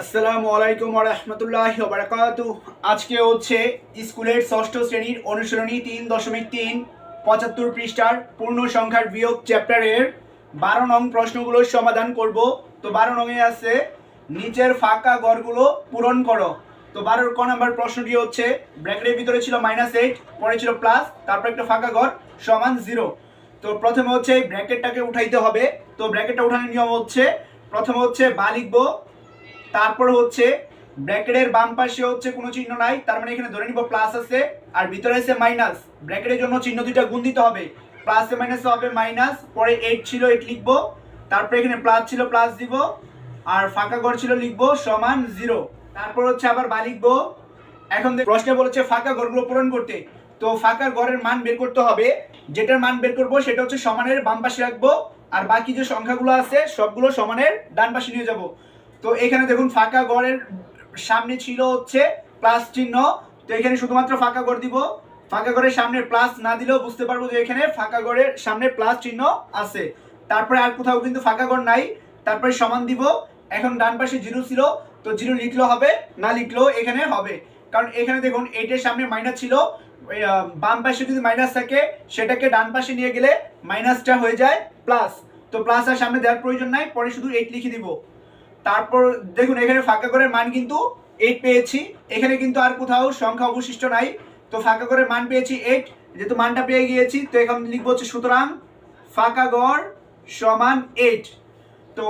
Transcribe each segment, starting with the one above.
আসসালামু আলাইকুম রহমতুল্লাহ বারাকাত আজকে হচ্ছে স্কুলের ষষ্ঠ শ্রেণির অনুশীলনী তিন দশমিক তিন, পঁচাত্তর পৃষ্ঠার পূর্ণ সংখ্যার বিয়োগ চ্যাপ্টারের বারো নং প্রশ্নগুলোর সমাধান করব। তো বারো নংয়ে আছে, নিচের ফাঁকা ঘরগুলো পূরণ করো। তো বারোর ক নাম্বার প্রশ্নটি হচ্ছে, ব্র্যাকেটের ভিতরে ছিল মাইনাস এইট, পরে ছিল প্লাস, তারপর একটা ফাঁকা ঘর সমান জিরো। তো প্রথমে হচ্ছে ব্র্যাকেটটাকে উঠাইতে হবে। তো ব্র্যাকেটটা উঠানোর নিয়ম হচ্ছে, প্রথমে হচ্ছে বা লিখব তারপর হচ্ছে ব্র্যাকেটের বাম পাশে হচ্ছে কোনো চিহ্ন নাই, তার মানে এখানে ধরে নিব প্লাস আছে, আর ভিতরে আছে মাইনাস ব্র্যাকেটের জন্য চিহ্ন দুইটা গুণ দিতে হবে। প্লাসে মাইনাসে হবে মাইনাস পরে এইট ছিল এইট লিখব, তারপরে এখানে প্লাস ছিল প্লাস দিব, আর ফাঁকা ঘর ছিল লিখব সমান জিরো তারপর হচ্ছে আবার বা লিখব, এখন প্রশ্নে বলেছে ফাঁকা ঘরগুলো পূরণ করতে। তো ফাঁকা ঘরের মান বের করতে হবে, যেটার মান বের করব সেটা হচ্ছে সমানের বাম পাশে রাখব, আর বাকি যে সংখ্যাগুলো আছে সবগুলো সমানের ডান পাশে নিয়ে যাব। তো এখানে দেখুন ফাঁকা ঘরের সামনে ছিল হচ্ছে প্লাস চিহ্ন। তো এখানে শুধুমাত্র ফাঁকা ঘর দিব। ফাঁকা ঘরের সামনে প্লাস না দিলেও বুঝতে পারব যে এখানে ফাঁকা ঘরের সামনে প্লাস চিহ্ন আছে। তারপরে আর কোথাও কিন্তু ফাঁকা ঘর নাই। তারপরে সমান দিব। এখন ডান পাশে জিরো ছিল। তো জিরো লিখলেও হবে, না লিখলেও এখানে হবে। কারণ এখানে দেখুন এইটের সামনে মাইনাস ছিল। বাম পাশে যদি মাইনাস থাকে, সেটাকে ডান পাশে নিয়ে গেলে মাইনাসটা হয়ে যায় প্লাস তো প্লাস আর সামনে দেওয়ার প্রয়োজন নাই, পরে শুধু এইট লিখে দিব। তারপর দেখুন, এখানে ফাঁকা করে মান কিন্তু এইট পেয়েছি। এখানে কিন্তু আর কোথাও সংখ্যা অবশিষ্ট নাই। তো ফাঁকা করে মান পেয়েছি এইট যেহেতু মানটা পেয়ে গিয়েছি, তো এখন লিখব হচ্ছে সুতরাং ফাঁকা গড় সমান এইট তো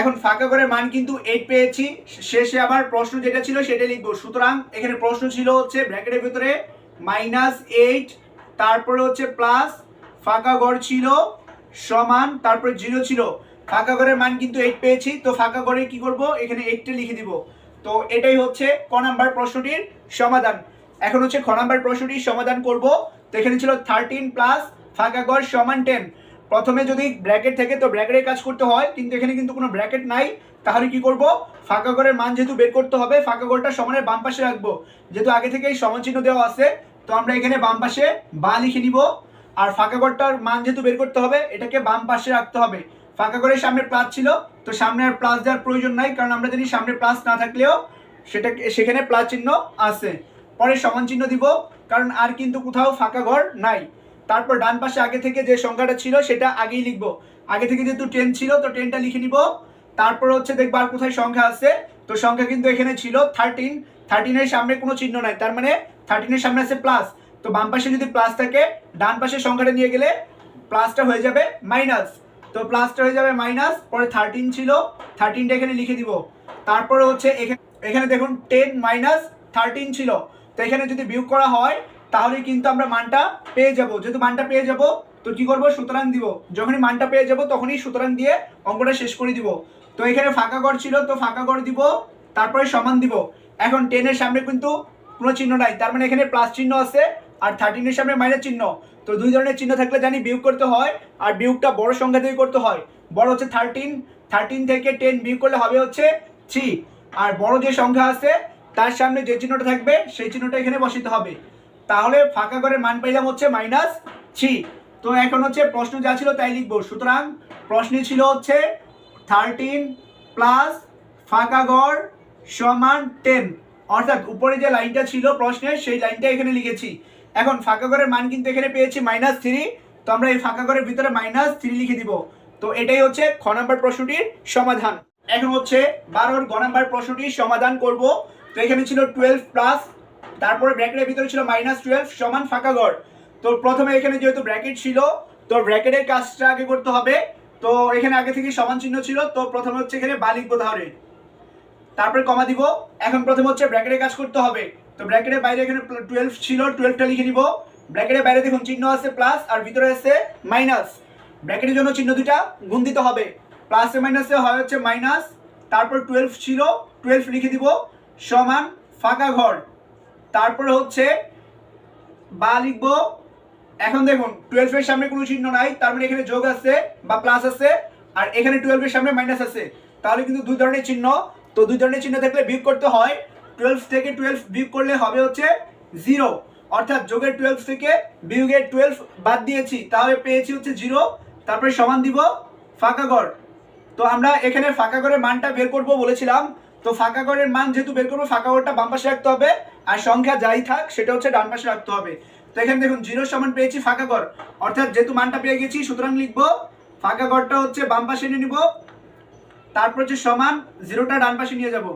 এখন ফাঁকা করে মান কিন্তু এইট পেয়েছি। শেষে আবার প্রশ্ন যেটা ছিল সেটা লিখব। সুতরাং এখানে প্রশ্ন ছিল হচ্ছে ব্র্যাকেটের ভিতরে মাইনাস এইট তারপরে হচ্ছে প্লাস ফাঁকা গড় ছিল সমান, তারপরে জিরো ছিল। ফাঁকা ঘরের মান কিন্তু এইট পেয়েছি, তো ফাঁকা ঘরে কি করব? এখানে এইটটা লিখে দিব। তো এটাই হচ্ছে ক নাম্বার প্রশ্নটির সমাধান। এখন হচ্ছে খ নাম্বার প্রশ্নটির সমাধান করব। তো এখানে ছিল থার্টিন প্লাস ফাঁকা ঘর সমান টেন প্রথমে যদি ব্র্যাকেট থাকে, তো ব্র্যাকেটের কাজ করতে হয়, কিন্তু এখানে কিন্তু কোনো ব্র্যাকেট নাই। তাহলে কি করব? ফাঁকা ঘরের মান যেহেতু বের করতে হবে, ফাঁকা ঘরটা সমানের বাম পাশে রাখব। যেহেতু আগে থেকেই সমান চিহ্ন দেওয়া আছে, তো আমরা এখানে বাম পাশে বা লিখে নিব। আর ফাঁকা ঘরটার মান যেহেতু বের করতে হবে, এটাকে বাম পাশে রাখতে হবে। ফাঁকা ঘরের সামনে প্লাস ছিল। তো সামনে আর প্লাস দেওয়ার প্রয়োজন নাই, কারণ আমরা জানি সামনে প্লাস না থাকলেও সেটাকে সেখানে প্লাস চিহ্ন আছে। পরে সমান চিহ্ন দিব, কারণ আর কিন্তু কোথাও ফাঁকা ঘর নাই। তারপর ডান পাশে আগে থেকে যে সংখ্যাটা ছিল, সেটা আগেই লিখব। আগে থেকে যেহেতু টেন ছিল, তো টেনটা লিখে নিব। তারপর হচ্ছে দেখব আর কোথায় সংখ্যা আছে। তো সংখ্যা কিন্তু এখানে ছিল থার্টিন থার্টিনের সামনে কোনো চিহ্ন নাই, তার মানে থার্টিনের সামনে আছে প্লাস তো বাম পাশে যদি প্লাস থাকে, ডান পাশের সংখ্যাটা নিয়ে গেলে প্লাসটা হয়ে যাবে মাইনাস তো প্লাসটা হয়ে যাবে মাইনাস পরে থার্টিন ছিল থার্টিনটা এখানে লিখে দিব। তারপরে হচ্ছে এখানে এখানে দেখুন টেন মাইনাস থার্টিন ছিল। তো এখানে যদি বিয়োগ করা হয়, তাহলে কিন্তু আমরা মানটা পেয়ে যাব। যেহেতু মানটা পেয়ে যাব, তো কি করব? সুতরাং দিব। যখনই মানটা পেয়ে যাব, তখনই সুতরাং দিয়ে অঙ্কটা শেষ করে দিব। তো এখানে ফাঁকা ঘর ছিল, তো ফাঁকা ঘর দিব, তারপরে সমান দিব। এখন টেনের সামনে কিন্তু কোনো চিহ্ন নাই। তার মানে এখানে প্লাস চিহ্ন আছে আর থার্টিনের সামনে মাইনাস চিহ্ন। তো দুই ধরনের চিহ্ন থাকলে জানি বিয়োগ করতে হয় আর বিয়োগটা বড় সংখ্যা থেকে করতে হয়। বড় হচ্ছে থার্টিন থার্টিন থেকে টেন বিয়োগ করলে হবে হচ্ছে থ্রি আর বড় যে সংখ্যা আছে, তার সামনে যে চিহ্নটা থাকবে, সেই চিহ্নটা এখানে বসাতে হবে। তাহলে ফাঁকা করে মান পাইলাম হচ্ছে মাইনাস থ্রি তো এখন হচ্ছে প্রশ্ন যা ছিল তাই লিখব। সুতরাং প্রশ্নে ছিল হচ্ছে থার্টিন প্লাস ফাঁকা গড় সমান টেন অর্থাৎ উপরে যে লাইনটা ছিল প্রশ্নের, সেই লাইনটা এখানে লিখেছি। এখন ফাঁকা ঘরের মান কিন্তু এখানে পেয়েছি মাইনাস থ্রি তো আমরা এই ফাঁকা ঘরের ভিতরে মাইনাস থ্রি লিখে দিব। তো এটাই হচ্ছে খ নাম্বার প্রশ্নটির সমাধান। এখন হচ্ছে বারোর গ নাম্বার প্রশ্নটির সমাধান করব। তো এখানে ছিল টুয়েলভ প্লাস তারপরে ব্র্যাকেটের ভিতরে ছিল মাইনাস টুয়েলভ সমান ফাঁকা ঘর। তো প্রথমে এখানে যেহেতু ব্র্যাকেট ছিল, তো ব্র্যাকেটের কাজটা আগে করতে হবে। তো এখানে আগে থেকে সমান চিহ্ন ছিল, তো প্রথমে হচ্ছে এখানে বা লিখব তাহলে। তারপরে কমা দিব। এখন প্রথম হচ্ছে ব্র্যাকেটের কাজ করতে হবে। তো ব্র্যাকেটের বাইরে এখানে টুয়েলভ ছিল টুয়েলভটা লিখে নিব। ব্র্যাকেটের বাইরে দেখুন চিহ্ন আছে প্লাস আর ভিতরে আছে মাইনাস ব্র্যাকেটের জন্য চিহ্ন দুটা গুণ দিতে হবে। প্লাসে মাইনাসে হয় হচ্ছে মাইনাস তারপর টুয়েলভ ছিল টুয়েলভ লিখে দিব, সমান ফাঁকা ঘর। তারপরে হচ্ছে বা লিখব, এখন দেখুন টুয়েলভের সামনে কোনো চিহ্ন নাই, তার মানে এখানে যোগ আছে বা প্লাস আছে, আর এখানে টুয়েলভের সামনে মাইনাস আছে। তাহলে কিন্তু দুই ধরনের চিহ্ন তো দুই ধরনের চিহ্ন থাকলে বিয়োগ করতে হয়। টুয়েলভ থেকে টুয়েলভ বিয়োগ করলে হবে হচ্ছে জিরো অর্থাৎ যোগের টুয়েলভ থেকে বিয়োগের টুয়েলভ বাদ দিয়েছি, তাহলে পেয়েছি হচ্ছে জিরো তারপরে সমান দিব ফাঁকা ঘর। তো আমরা এখানে ফাঁকা ঘরের মানটা বের করব বলেছিলাম। তো ফাঁকা ঘরের মান যেহেতু বের করব, ফাঁকা ঘরটা বাম পাশে রাখতে হবে, আর সংখ্যা যাই থাক, সেটা হচ্ছে ডান পাশে রাখতে হবে। তো এখানে দেখুন জিরো সমান পেয়েছি ফাঁকা ঘর। অর্থাৎ যেহেতু মানটা পেয়ে গেছি, সুতরাং লিখব ফাঁকা ঘরটা হচ্ছে বাম পাশে নিয়ে নিব। তারপর হচ্ছে সমান জিরোটা ডান পাশে নিয়ে যাব।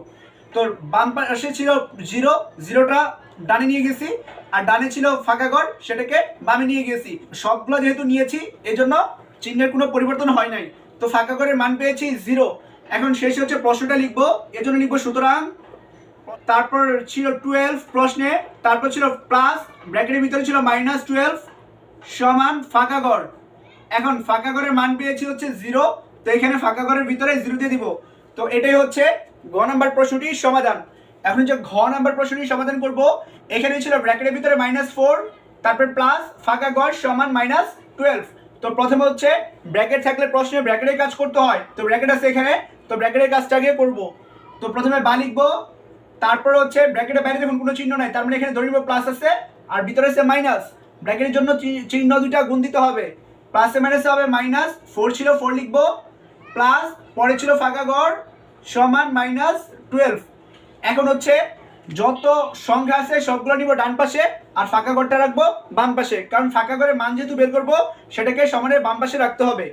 তো বাম পাশে ছিল জিরো, জিরোটা ডানে নিয়ে গেছি, আর ডানে ছিল ফাঁকা ঘর, সেটাকে বামে নিয়ে গেছি। সবগুলো যেহেতু নিয়েছি এই জন্য চিহ্নের কোনো পরিবর্তন হয় নাই। তো ফাঁকা ঘরের মান পেয়েছি জিরো। এখন শেষে হচ্ছে প্রশ্নটা লিখব। এজন্য লিখব সুতরাং তারপর ছিল টুয়েলভ প্রশ্নে, তারপর ছিল প্লাস ব্র্যাকেটের ভিতরে ছিল মাইনাস টুয়েলভ সমান ফাঁকা ঘর। এখন ফাঁকা ঘরের মান পেয়েছি হচ্ছে জিরো। তো এখানে ফাঁকা ঘরের ভিতরে জিরো দিয়ে দিব। তো এটাই হচ্ছে ঘ নাম্বার প্রশ্নটির সমাধান। এখন যে ঘ নাম্বার প্রশ্নটির সমাধান করব এখানে ছিল ব্র্যাকেটের ভিতরে মাইনাস ফোর তারপর প্লাস ফাঁকা ঘর সমান মাইনাস টুয়েলভ তো প্রথমে হচ্ছে ব্র্যাকেট থাকলে প্রশ্নে ব্র্যাকেটের কাজ করতে হয়। তো ব্র্যাকেট আছে এখানে, তো ব্র্যাকেটের কাজটা আগে করব। তো প্রথমে বা লিখব, তারপরে হচ্ছে ব্র্যাকেটের বাইরে যখন কোনো চিহ্ন নাই, তার মানে এখানে ধরে নিব প্লাস আছে, আর ভিতরে আছে মাইনাস ব্র্যাকেটের জন্য চিহ্ন দুইটা গুণ দিতে হবে। প্লাসে মাইনাসে হবে মাইনাস ফোর ছিল ফোর লিখব। প্লাস পরে ছিল ফাঁকা গড় সমান মাইনাস টুয়েলভ। এখন হচ্ছে যত সংখ্যা আছে সবগুলো নিব ডান পাশে আর ফাঁকা ঘরটা রাখব বাম পাশে। কারণ ফাঁকা ঘরে মান যেহেতু বের করব, সেটাকে সমানের বাম পাশে রাখতে হবে।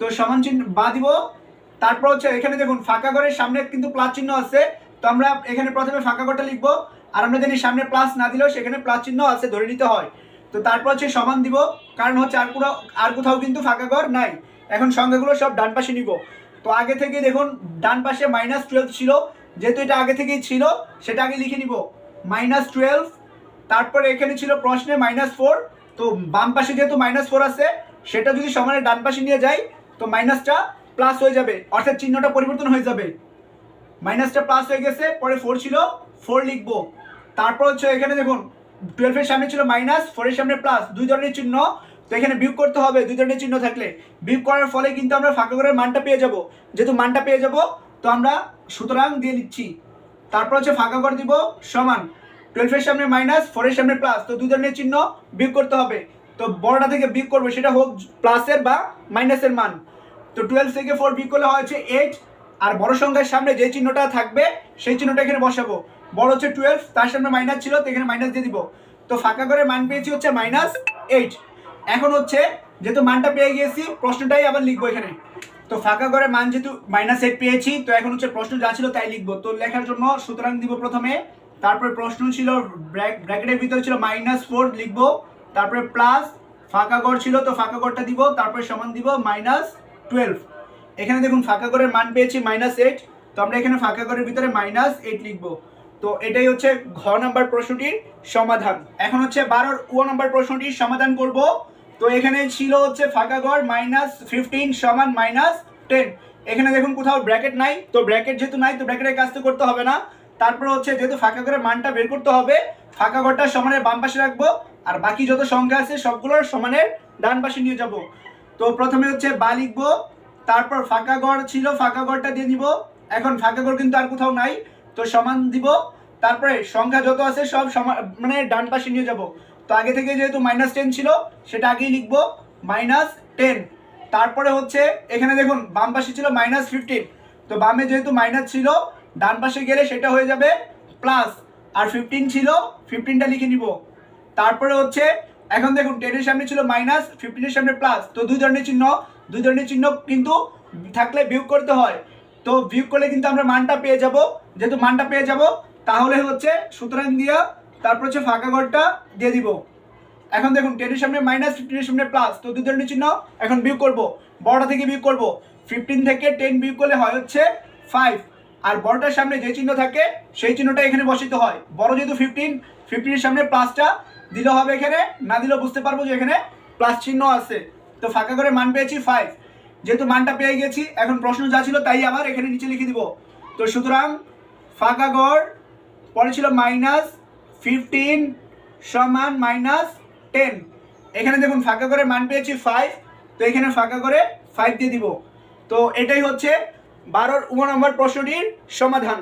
তো সমান চিহ্ন বা দিব। তারপর হচ্ছে এখানে দেখুন, ফাঁকা ঘরের সামনে কিন্তু প্লাস চিহ্ন আছে। তো আমরা এখানে প্রথমে ফাঁকা ঘরটা লিখব। আর আমরা জানি সামনে প্লাস না দিলেও সেখানে প্লাস চিহ্ন আছে, ধরে নিতে হয়। তো তারপর হচ্ছে সমান দিব। কারণ হচ্ছে আর কোনো আর কোথাও কিন্তু ফাঁকা ঘর নাই। এখন সংখ্যাগুলো সব ডান পাশে নিব। তো আগে থেকে দেখুন, ডান পাশে মাইনাস টুয়েলভ ছিল, যেহেতু এটা আগে থেকেই ছিল, সেটা আগে লিখে নিব। মাইনাস টুয়েলভ তারপরে এখানে ছিল প্রশ্নে মাইনাস ফোর তো বাম পাশে যেহেতু মাইনাস ফোর আছে, সেটা যদি সমানে ডান পাশে নিয়ে যাই, তো মাইনাসটা প্লাস হয়ে যাবে, অর্থাৎ চিহ্নটা পরিবর্তন হয়ে যাবে। মাইনাসটা প্লাস হয়ে গেছে, পরে ফোর ছিল ফোর লিখব। তারপর হচ্ছে এখানে দেখুন টুয়েলভের সামনে ছিল মাইনাস ফোরের সামনে প্লাস দুই ধরনের চিহ্ন তো এখানে বিয়োগ করতে হবে, দুই ধরনের চিহ্ন থাকলে। বিয়োগ করার ফলে কিন্তু আমরা ফাঁকা ঘরের মানটা পেয়ে যাব। যেহেতু মানটা পেয়ে যাব, তো আমরা সুতরাং দিয়ে নিচ্ছি তারপর হচ্ছে ফাঁকা ঘর দিব সমান টুয়েলভের সামনে মাইনাস ফোরের সামনে প্লাস তো দুই ধরনের চিহ্ন বিয়োগ করতে হবে। তো বড়টা থেকে বিয়োগ করবে, সেটা হোক প্লাসের বা মাইনাসের মান। তো টুয়েলভ থেকে ফোর বিয়োগ করলে হচ্ছে এইট আর বড় সংখ্যার সামনে যে চিহ্নটা থাকবে, সেই চিহ্নটা এখানে বসাবো। বড় হচ্ছে টুয়েলভ তার সামনে মাইনাস ছিল, তো এখানে মাইনাস দিয়ে দিব। তো ফাঁকা করে মান পেয়েছি হচ্ছে মাইনাস এইট এখন হচ্ছে যেহেতু মানটা পেয়ে গিয়েছি, প্রশ্নটাই আবার লিখব এখানে। তো ফাঁকা করে মান যেহেতু মাইনাস এইট পেয়েছি, তো এখন হচ্ছে প্রশ্ন যা ছিল তাই লিখব। তো লেখার জন্য সুতরাং দিব প্রথমে, তারপরে প্রশ্ন ছিল ব্র্যাকেটের ভিতরে ছিল মাইনাস ফোর লিখব, তারপরে প্লাস ফাঁকা গড় ছিল তো ফাঁকা গড়টা দিব, তারপরে সমান দিব মাইনাস টুয়েলভ এখানে দেখুন ফাঁকা ঘরের মান পেয়েছি মাইনাস এইট তো আমরা এখানে ফাঁকা ঘরের ভিতরে মাইনাস এইট লিখব। তো এটাই হচ্ছে ঘ নাম্বার প্রশ্নটির সমাধান। এখন হচ্ছে বারোর ও নাম্বার প্রশ্নটির সমাধান করব। তো এখানে ছিল হচ্ছে ফাঁকা ঘর মাইনাস ফিফটিন সমান মাইনাস টেন এখানে দেখুন কোথাও ব্র্যাকেট নাই, তো ব্র্যাকেট যেহেতু নাই, তো ব্র্যাকেটের কাজ তো করতে হবে না। তারপর হচ্ছে যেহেতু ফাঁকা ঘরের মানটা বের করতে হবে, ফাঁকা ঘরটা সমানের বাম পাশে রাখব, আর বাকি যত সংখ্যা আছে সবগুলোর সমানের ডান পাশে নিয়ে যাব। তো প্রথমে হচ্ছে বা লিখব, তারপর ফাঁকা ঘর ছিল, ফাঁকা ঘরটা দিয়ে দিব এখন ফাঁকা ঘর কিন্তু আর কোথাও নাই, তো সমান দিব। তারপরে সংখ্যা যত আছে সব সমান মানে ডান পাশে নিয়ে যাব। তো আগে থেকে যেহেতু মাইনাস টেন ছিল, সেটা আগেই লিখব মাইনাস টেন তারপরে হচ্ছে, এখানে দেখুন, বাম পাশে ছিল মাইনাস ফিফটিন তো বামে যেহেতু মাইনাস ছিল, ডান পাশে গেলে সেটা হয়ে যাবে প্লাস আর ফিফটিন ছিল ফিফটিনটা লিখে নিব। তারপরে হচ্ছে, এখন দেখুন টেনের সামনে ছিল মাইনাস ফিফটিনের সামনে প্লাস তো দুই ধরনের চিহ্ন, দুই ধরনের চিহ্ন কিন্তু থাকলে বিয়োগ করতে হয়। তো বিয়োগ করলে কিন্তু আমরা মানটা পেয়ে যাব। যেহেতু মানটা পেয়ে যাব, তাহলে হচ্ছে, সুতরাং দিয়া তারপর হচ্ছে ফাঁকা ঘরটা দিয়ে দিব। এখন দেখুন টেনের সামনে মাইনাস ফিফটিনের সামনে প্লাস তো দুই ধরনের চিহ্ন এখন বিয়োগ করব। বড়টা থেকে বিয়োগ করব। ফিফটিন থেকে টেন বিয়োগ করলে হয় হচ্ছে ফাইভ আর বড়টার সামনে যে চিহ্ন থাকে, সেই চিহ্নটা এখানে বসিত হয়। বড় যেহেতু ফিফটিন ফিফটিনের সামনে প্লাসটা দিলে হবে এখানে। না দিলেও বুঝতে পারব যে এখানে প্লাস চিহ্ন আছে। তো ফাঁকা করে মান পেয়েছি ফাইভ যেহেতু মানটা পেয়ে গেছি, এখন প্রশ্ন যা ছিল তাই আবার এখানে নিচে লিখে দিব। তো সুতরাং ফাঁকা গড় পরে ছিল মাইনাস ফিফটিন সমান মাইনাস টেন এখানে দেখুন, ফাঁকা করে মান পেয়েছি ফাইভ তো এখানে ফাঁকা করে ফাইভ দিয়ে দিব। তো এটাই হচ্ছে বারোর উম নম্বর প্রশ্নটির সমাধান।